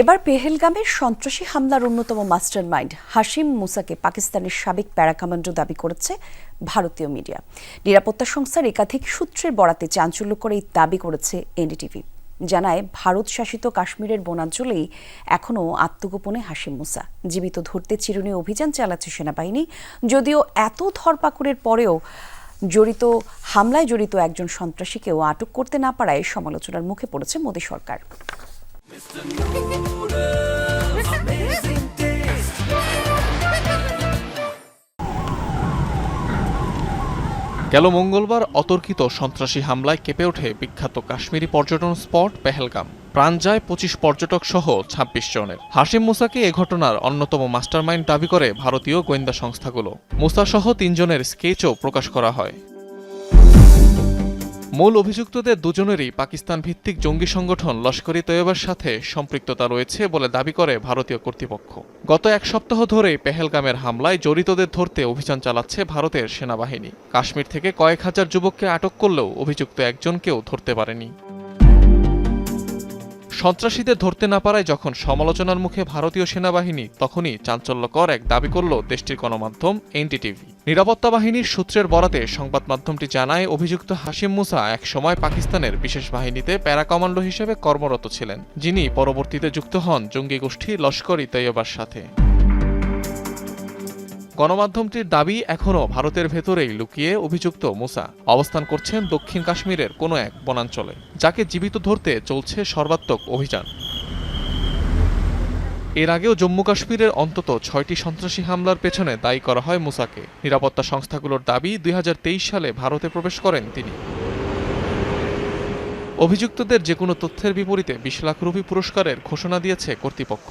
এবার পেহেলগামের সন্ত্রাসী হামলার অন্যতম মাস্টারমাইন্ড হাশিম মুসাকে পাকিস্তানের সাবেক প্যারাকমান্ডো দাবি করেছে ভারতীয় মিডিয়া। নিরাপত্তা সংস্থার একাধিক সূত্রের বরাতে চাঞ্চল্য করে এই দাবি করেছে এনডিটিভি। জানায়, ভারত শাসিত কাশ্মীরের বনাঞ্চলেই এখনও আত্মগোপনে হাশিম মুসা। জীবিত ধরতে চিরুনি অভিযান চালাচ্ছে সেনাবাহিনী, যদিও এত ধরপাকড়ের পরেও জড়িত, হামলায় জড়িত একজন সন্ত্রাসীকেও আটক করতে না পারায় সমালোচনার মুখে পড়েছে মোদী সরকার। গেল মঙ্গলবার অতর্কিত সন্ত্রাসী হামলায় কেঁপে ওঠে বিখ্যাত কাশ্মীরি পর্যটন স্পট পেহেলগাম। প্রাণ যায় পঁচিশ পর্যটক সহ ছাব্বিশ জনের। হাশিম মুসাকে এ ঘটনার অন্যতম মাস্টারমাইন্ড দাবি করে ভারতীয় গোয়েন্দা সংস্থাগুলো। মুসা সহ তিনজনের স্কেচও প্রকাশ করা হয়। মূল অভিযুক্তদের দুজনেরই পাকিস্তান ভিত্তিক জঙ্গি সংগঠন লস্করি তৈয়বার সাথে সম্পৃক্ততা রয়েছে বলে দাবি করে ভারতীয় কর্তৃপক্ষ। গত এক সপ্তাহ ধরে পেহেলগামের হামলায় জড়িতদের ধরতে অভিযান চালাচ্ছে ভারতের সেনাবাহিনী। কাশ্মীর থেকে কয়েক হাজার যুবককে আটক করলেও অভিযুক্ত একজনকেও ধরতে পারেনি। সন্ত্রাসীদের ধরতে না পারায় যখন সমালোচনার মুখে ভারতীয় সেনাবাহিনী, তখনই চাঞ্চল্যকর এক দাবি করল দেশটির গণমাধ্যম এনটিটিভি। নিরাপত্তা বাহিনীর সূত্রের বরাতে সংবাদ মাধ্যমটি জানায়, অভিযুক্ত হাসিম মুসা এক সময় পাকিস্তানের বিশেষ বাহিনীতে প্যারা কমান্ডো হিসেবে কর্মরত ছিলেন, যিনি পরবর্তীতে যুক্ত হন জঙ্গি গোষ্ঠী লস্কর ই সাথে। গণমাধ্যমটির দাবি এখনও ভারতের ভেতরেই লুকিয়ে অভিযুক্ত মুসা। অবস্থান করছেন দক্ষিণ কাশ্মীরের কোনো এক বনাঞ্চলে, যাকে জীবিত ধরতে চলছে সর্বাত্মক অভিযান। এর আগেও জম্মু কাশ্মীরের অন্তত ছয়টি সন্ত্রাসী হামলার পেছনে দায়ী করা হয় মুসাকে। নিরাপত্তা সংস্থাগুলোর দাবি, দুই হাজার তেইশ সালে ভারতে প্রবেশ করেন তিনি। অভিযুক্তদের যে কোনো তথ্যের বিপরীতে বিশ লাখ রুপি পুরস্কারের ঘোষণা দিয়েছে কর্তৃপক্ষ।